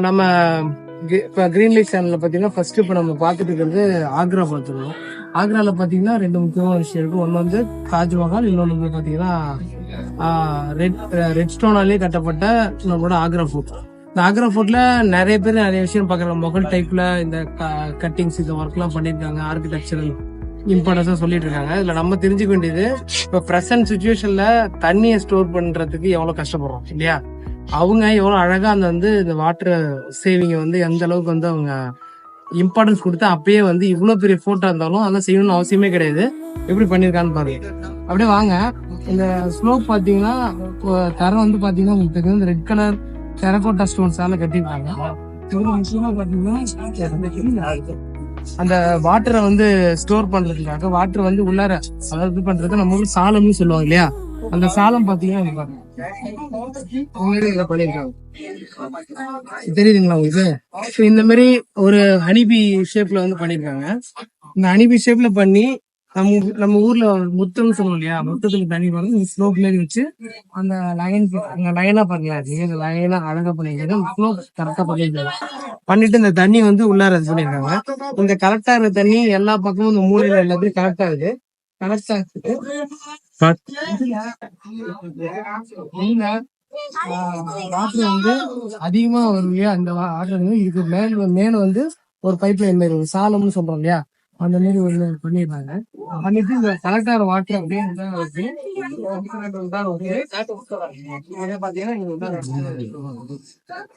நம்ம கி- இப்ப green light சேனல்ல பார்த்தீங்கன்னா ஃபர்ஸ்ட் இப்போ நம்ம பார்த்துட்டு இருக்கிறது ஆக்ரா பார்த்துருவோம் ஆக்ராவில் பார்த்தீங்கன்னா ரெண்டு முக்கியமான விஷயம் இருக்கு. ஒன்று வந்து தாஜ்மஹால் இன்னொன்று வந்து பார்த்தீங்கன்னா ரெட் ரெட் ஸ்டோனாலே கட்டப்பட்ட நம்மளோட ஆக்ரா ஃபோர்ட் இந்த ஆக்ரா ஃபோர்ட்ல நிறைய பேர் நிறைய விஷயம் பார்க்குறாங்க மொகல் டைப்ல இந்த கட்டிங்ஸ் இந்த ஒர்க்லாம் பண்ணியிருக்காங்க ஆர்கிடெக்சரல் இம்பார்ட்டன்ஸா சொல்லிட்டு இருக்காங்க. இதுல நம்ம தெரிஞ்சுக்க வேண்டியது இப்ப ப்ரெசன்ட் சுச்சுவேஷன்ல தண்ணியை ஸ்டோர் பண்றதுக்கு எவ்வளவு கஷ்டப்படுறோம் இல்லையா? அவங்க எவ்வளவு அழகா அந்த வந்து இந்த வாட்டர் சேவிங்க வந்து எந்த அளவுக்கு வந்து அவங்க இம்பார்ட்டன்ஸ் கொடுத்து அப்பயே வந்து இவ்வளவு பெரிய போட்டோ இருந்தாலும் அதெல்லாம் செய்யணும்னு அவசியமே கிடையாது. எப்படி பண்ணிருக்கான்னு பாருங்க. அப்படியே வாங்க. இந்த ஸ்லோப் பாத்தீங்கன்னா தரம் வந்து பாத்தீங்கன்னா உங்களுக்கு தெரியும் ரெட் கலர் டெரகோட்டா ஸ்டோன்ஸால கட்டியிருக்காங்க. இதுல அந்த வாட்டரை வந்து ஸ்டோர் பண்றதுக்காக வாட்டர் வந்து உள்ளார அதாவது இது பண்றது நம்ம சாலம்னு சொல்லுவாங்க இல்லையா? அந்த சாலம் பாத்தீங்கன்னா இதை பண்ணிருக்காங்க தெரியுதுங்களா உங்களுக்கு? இந்த மாதிரி ஒரு ஹனிபி ஷேப்ல வந்து பண்ணிருக்காங்க. இந்த ஹனிபி ஷேப்ல பண்ணி நம்ம நம்ம ஊர்ல முத்தம்னு சொல்லுவோம் இல்லையா? முத்தத்துக்கு தண்ணி வந்து ஸ்லோப் மாதிரி வச்சு அந்த லைன் அங்க லைனா பண்ணலாம் இந்த லைனா அழகா பண்ணிருக்காங்க ஸ்லோப் கரெக்டா பண்ணிருக்காங்க பண்ணிட்டு இந்த தண்ணி வந்து உள்ளார இது பண்ணிருக்காங்க இந்த கரெக்டா இருக்க தண்ணி எல்லா பக்கமும் இந்த மூலையில எல்லாத்தையும் கரெக்டா இருக்கு கரெக்டா இருக்கு வாட்டர் வந்து அதிகமா வரும் இல்லையா அந்த வாட்டர் வந்து இதுக்கு மேல மேல வந்து ஒரு பைப் லைன் மாதிரி ஒரு சாலம்னு சொல்றோம் இல்லையா? அந்த மாதிரி ஒரு பண்ணிடுறாங்க பண்ணிட்டு இந்த கலெக்டர் வாட்டர் அப்படியே.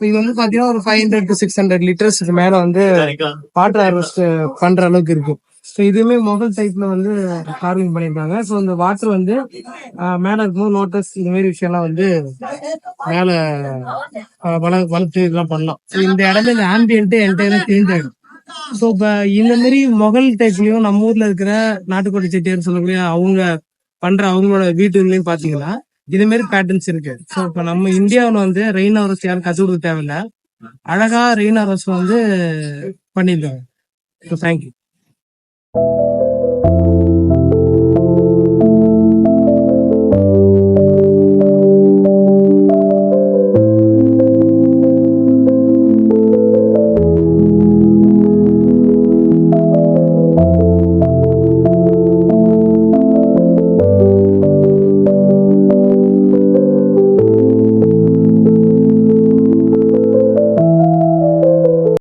இதை வந்து பாத்தீங்கன்னா ஒரு five hundred to six hundred லிட்டர்ஸ்க்கு மேல வந்து வாட்டர் ஹார்வெஸ்ட் பண்ற அளவுக்கு இருக்கு. ஸோ இதுவுமே மொபைல் டைப்ல வந்து கார்விங் பண்ணியிருக்காங்க. ஸோ இந்த வாட்டர் வந்து மேலே இருக்கும்போது நோட்டஸ் இந்த மாதிரி விஷயம்லாம் வந்து மேலே வள வளர்த்து இதெல்லாம் பண்ணலாம். ஸோ இந்த இடத்துல இந்த ஆம்பியன்ட்டு என்டையரா சேஞ்ச் ஆகிடும் ஸோ இப்போ இந்த மாதிரி மொகல் டைப்லையும் நம்ம ஊர்ல இருக்கிற நாட்டுக்கோட்டை செட்டியார்னு சொல்லக்கூடிய அவங்க பண்ற அவங்களோட வீட்டுலையும் பாத்தீங்கன்னா இது மாதிரி பேட்டர்ன்ஸ் இருக்கு. ஸோ இப்போ நம்ம இந்தியாவில் வந்து ரெயின் ஹவர்ஸ் யாரும் கத்து கொடுக்க தேவையில்ல. அழகா ரெயின் ஹவர்ஸ் வந்து பண்ணியிருக்காங்க. So thank you Thank you.